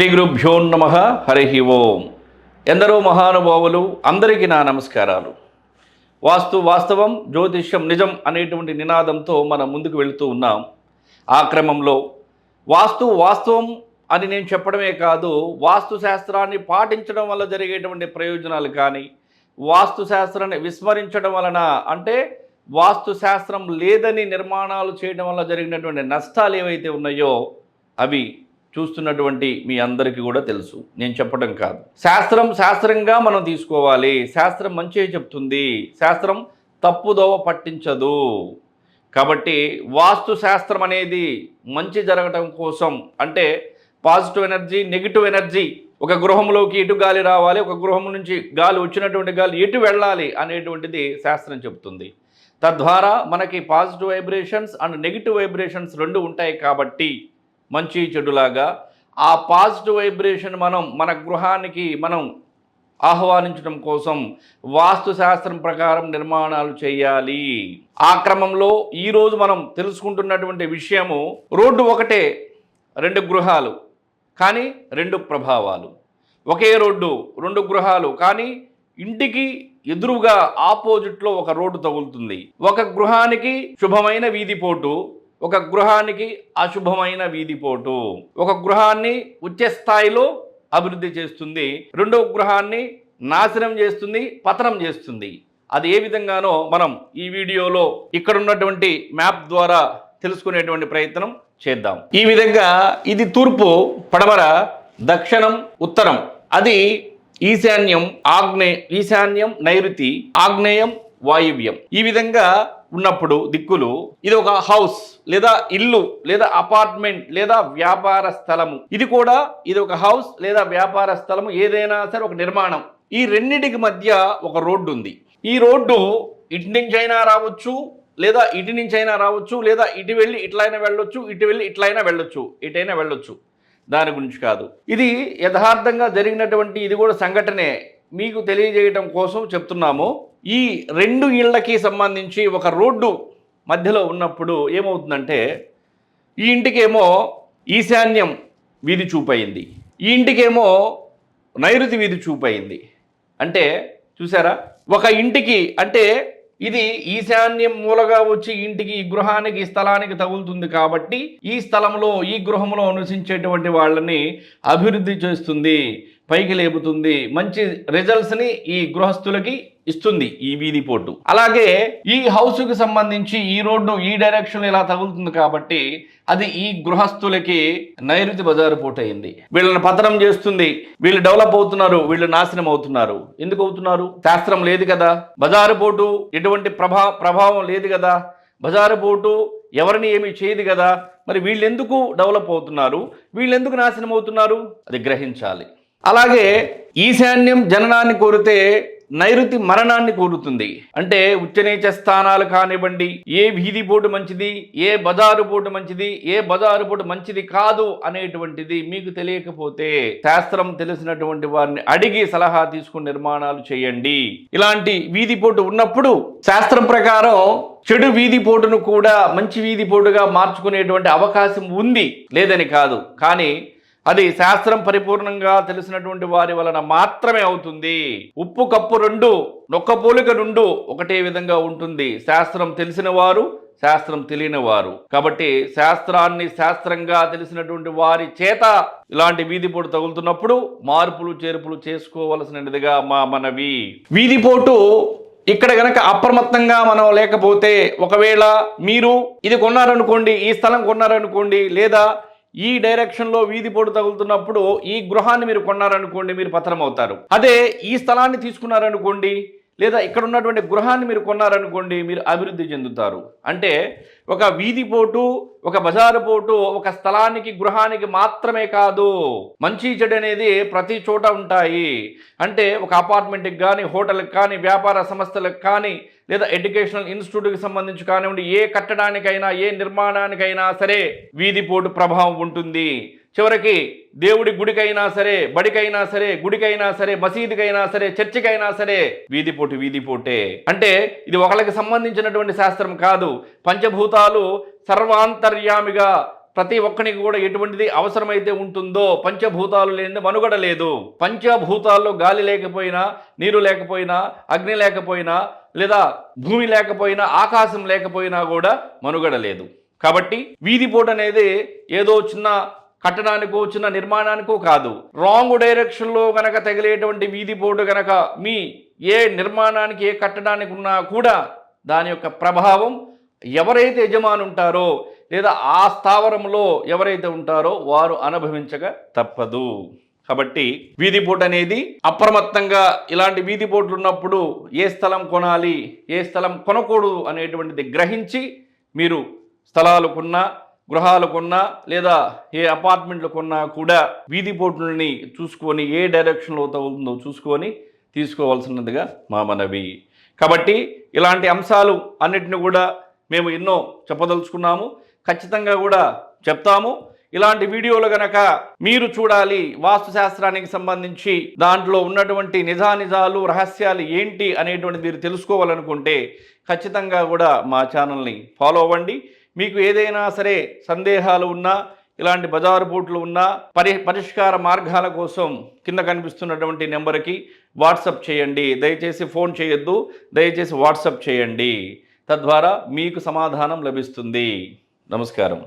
శ్రీ గురుభ్యో నమ హరి ఓం. ఎందరో మహానుభావులు అందరికీ నా నమస్కారాలు. వాస్తు వాస్తవం జ్యోతిష్యం నిజం అనేటువంటి నినాదంతో మనం ముందుకు వెళుతూ ఉన్నాం. ఆ క్రమంలో వాస్తు వాస్తవం అని నేను చెప్పడమే కాదు వాస్తు శాస్త్రాన్ని పాటించడం వల్ల జరిగేటువంటి ప్రయోజనాలు కానీ వాస్తు శాస్త్రాన్ని విస్మరించడం వలన అంటే వాస్తు శాస్త్రం లేదని నిర్మాణాలు చేయడం వల్ల జరిగినటువంటి నష్టాలు ఏవైతే ఉన్నాయో అవి చూస్తున్నటువంటి మీ అందరికీ కూడా తెలుసు. నేను చెప్పడం కాదు. శాస్త్రం శాస్త్రంగా మనం తీసుకోవాలి. శాస్త్రం మంచిగా చెప్తుంది. శాస్త్రం తప్పుదోవ పట్టించదు. కాబట్టి వాస్తు శాస్త్రం అనేది మంచి జరగటం కోసం అంటే పాజిటివ్ ఎనర్జీ నెగిటివ్ ఎనర్జీ ఒక గృహంలోకి ఎటు గాలి రావాలి ఒక గృహం నుంచి గాలి వచ్చినటువంటి గాలి ఎటు వెళ్ళాలి అనేటువంటిది శాస్త్రం చెబుతుంది తద్వారా మనకి positive vibrations and negative vibrations రెండు ఉంటాయి కాబట్టి మంచి చెడులాగా ఆ పాజిటివ్ వైబ్రేషన్ మనం మన గృహానికి మనం ఆహ్వానించడం కోసం వాస్తు శాస్త్రం ప్రకారం నిర్మాణాలు చేయాలి. ఆ క్రమంలో ఈరోజు మనం తెలుసుకుంటున్నటువంటి విషయము రోడ్డు ఒకటే రెండు గృహాలు కానీ రెండు ప్రభావాలు. ఒకే రోడ్డు రెండు గృహాలు కానీ ఇంటికి ఎదురుగా ఆపోజిట్లో ఒక రోడ్డు తగులుతుంది. ఒక గృహానికి శుభమైన వీధిపోటు ఒక గృహానికి అశుభమైన వీధిపోటు ఒక గృహాన్ని ఉచ్చ స్థాయిలో అభివృద్ధి చేస్తుంది. రెండో గృహాన్ని నాశనం చేస్తుంది పతనం చేస్తుంది. అది ఏ విధంగానో మనం ఈ వీడియోలో ఇక్కడ ఉన్నటువంటి మ్యాప్ ద్వారా తెలుసుకునేటువంటి ప్రయత్నం చేద్దాం. ఈ విధంగా ఇది తూర్పు పడమర దక్షిణం ఉత్తరం. అది ఈశాన్యం ఆగ్నే ఈశాన్యం నైరుతి ఆగ్నేయం వాయువ్యం. ఈ విధంగా ఉన్నప్పుడు దిక్కులు ఇది ఒక హౌస్ లేదా ఇల్లు లేదా అపార్ట్మెంట్ లేదా వ్యాపార స్థలము. ఇది కూడా ఇది ఒక హౌస్ లేదా వ్యాపార స్థలము ఏదైనా సరే ఒక నిర్మాణం. ఈ రెండింటికి మధ్య ఒక రోడ్డు ఉంది. ఈ రోడ్డు ఇటు నుంచి అయినా రావచ్చు లేదా ఇటు నుంచి అయినా రావచ్చు లేదా ఇటు వెళ్ళి ఇట్లయినా వెళ్ళొచ్చు ఇటు వెళ్ళి ఇట్లయినా వెళ్ళొచ్చు ఇటైనా వెళ్ళొచ్చు. దాని గురించి కాదు. ఇది యథార్థంగా జరిగినటువంటి ఇది కూడా సంఘటనే. మీకు తెలియజేయటం కోసం చెప్తున్నాము. ఈ రెండు ఇళ్ళకి సంబంధించి ఒక రోడ్డు మధ్యలో ఉన్నప్పుడు ఏమవుతుందంటే ఈ ఇంటికేమో ఈశాన్యం వీధి చూపయింది. ఈ ఇంటికేమో నైరుతి వీధి చూపయింది. అంటే చూసారా? ఒక ఇంటికి అంటే ఇది ఈశాన్యం మూలగా వచ్చి ఇంటికి ఈ గృహానికి ఈ స్థలానికి తగులుతుంది కాబట్టి ఈ స్థలంలో ఈ గృహంలో నివసించేటువంటి వాళ్ళని అభివృద్ధి చేస్తుంది. పైకి లేపుతుంది. మంచి రిజల్ట్స్ని ఈ గృహస్థులకి ఇస్తుంది ఈ వీధి పోటు అలాగే ఈ హౌస్కి సంబంధించి ఈ రోడ్డు ఈ డైరెక్షన్ ఇలా తగులుతుంది కాబట్టి అది ఈ గృహస్థులకి నైరుతి బజారు పోటు అయింది. వీళ్ళని పతనం చేస్తుంది. వీళ్ళు డెవలప్ అవుతున్నారు. వీళ్ళు నాశనం అవుతున్నారు. ఎందుకు అవుతున్నారు? శాస్త్రం లేదు కదా. బజారు పోటు ఎటువంటి ప్రభా ప్రభావం లేదు కదా. బజారు పోటు ఎవరిని ఏమీ చేయదు కదా. మరి వీళ్ళెందుకు డెవలప్ అవుతున్నారు? వీళ్ళెందుకు నాశనం అవుతున్నారు? అది గ్రహించాలి. అలాగే ఈశాన్యం జననాన్ని కోరితే నైరుతి మరణాన్ని కోరుతుంది. అంటే ఉచ్చనీచ స్థానాలు కానివ్వండి ఏ వీధి పోటు మంచిది ఏ బజారు పోటు మంచిది ఏ బజారు పోటు మంచిది కాదు అనేటువంటిది మీకు తెలియకపోతే శాస్త్రం తెలిసినటువంటి వారిని అడిగి సలహా తీసుకుని నిర్మాణాలు చేయండి. ఇలాంటి వీధి పోటు ఉన్నప్పుడు శాస్త్రం ప్రకారం చెడు వీధి పోటును కూడా మంచి వీధి పోటుగా మార్చుకునేటువంటి అవకాశం ఉంది. లేదని కాదు. కానీ అది శాస్త్రం పరిపూర్ణంగా తెలిసినటువంటి వారి వలన మాత్రమే అవుతుంది. ఉప్పు కప్పు రెండు నొక్క పోలిక రెండు ఒకటే విధంగా ఉంటుంది. శాస్త్రం తెలిసిన వారు శాస్త్రం తెలియని వారు. కాబట్టి శాస్త్రాన్ని శాస్త్రంగా తెలిసినటువంటి వారి చేత ఇలాంటి వీధిపోటు తగులుతున్నప్పుడు మార్పులు చేర్పులు చేసుకోవలసినదిగా మా మనవి. వీధిపోటు ఇక్కడ గనక అప్రమత్తంగా మనం లేకపోతే ఒకవేళ మీరు ఇది కొన్నారనుకోండి ఈ స్థలం కొన్నారనుకోండి లేదా ఈ డైరెక్షన్లో వీధి పొడు తగులుతున్నప్పుడు ఈ గృహాన్ని మీరు కొన్నారనుకోండి మీరు పతనం అవుతారు అదే ఈ స్థలాన్ని తీసుకున్నారనుకోండి లేదా ఇక్కడ ఉన్నటువంటి గృహాన్ని మీరు కొన్నారనుకోండి మీరు అభివృద్ధి చెందుతారు. అంటే ఒక వీధి పోటు ఒక బజారు పోటు ఒక స్థలానికి గృహానికి మాత్రమే కాదు. మంచి చెడు అనేది ప్రతి చోట ఉంటాయి. అంటే ఒక అపార్ట్మెంట్కి కానీ హోటల్కి కానీ వ్యాపార సంస్థలకు కానీ లేదా ఎడ్యుకేషనల్ ఇన్స్టిట్యూట్కి సంబంధించి కానివ్వండి ఏ కట్టడానికైనా ఏ నిర్మాణానికైనా సరే వీధిపోటు ప్రభావం ఉంటుంది. చివరికి దేవుడి గుడికైనా సరే బడికైనా సరే గుడికైనా సరే మసీదుకైనా సరే చర్చికైనా సరే వీధిపోటు వీధిపోటే అంటే ఇది ఒకళ్ళకి సంబంధించినటువంటి శాస్త్రం కాదు. పంచభూతాలు సర్వాంతర్యామిగా ప్రతి ఒక్కరికి కూడా ఎటువంటిది అవసరమైతే ఉంటుందో పంచభూతాలు లేని మనుగడ లేదు. పంచభూతాల్లో గాలి లేకపోయినా నీరు లేకపోయినా అగ్ని లేకపోయినా లేదా భూమి లేకపోయినా ఆకాశం లేకపోయినా కూడా మనుగడ లేదు. కాబట్టి వీధిపోటు అనేది ఏదో చిన్న కట్టడానికో చిన్న నిర్మాణానికో కాదు. రాంగ్ డైరెక్షన్లో కనుక తగిలేటువంటి వీధి కనుక మీ ఏ నిర్మాణానికి ఏ కట్టడానికి ఉన్నా కూడా దాని యొక్క ప్రభావం ఎవరైతే యజమానుంటారో లేదా ఆ స్థావరంలో ఎవరైతే ఉంటారో వారు అనుభవించక తప్పదు. కాబట్టి వీధి పోటు అనేది అప్రమత్తంగా ఇలాంటి వీధి పోట్లు ఉన్నప్పుడు ఏ స్థలం కొనాలి ఏ స్థలం కొనకూడదు అనేటువంటిది గ్రహించి మీరు స్థలాలు కొన్నా గృహాలు కొన్నా లేదా ఏ అపార్ట్మెంట్లు కొన్నా కూడా వీధి పోటుల్ని చూసుకొని ఏ డైరెక్షన్లో ఉందో చూసుకొని తీసుకోవాల్సినదిగా మా మనవి. కాబట్టి ఇలాంటి అంశాలు అన్నిటిని కూడా మేము ఎన్నో చెప్పదలుచుకున్నాము. ఖచ్చితంగా కూడా చెప్తాము. ఇలాంటి వీడియోలు గనక మీరు చూడాలి వాస్తు శాస్త్రానికి సంబంధించి దాంట్లో ఉన్నటువంటి నిజానిజాలు రహస్యాలు ఏంటి అనేటువంటిది మీరు తెలుసుకోవాలనుకుంటే ఖచ్చితంగా కూడా మా ఛానల్ని ఫాలో అవ్వండి. మీకు ఏదైనా సరే సందేహాలు ఉన్నా ఇలాంటి బజారు బూట్లు ఉన్నా పరి పరిష్కార మార్గాల కోసం కింద కనిపిస్తున్నటువంటి నెంబర్కి వాట్సప్ చేయండి. దయచేసి ఫోన్ చేయొద్దు దయచేసి వాట్సప్ చేయండి. తద్వారా మీకు సమాధానం లభిస్తుంది. నమస్కారం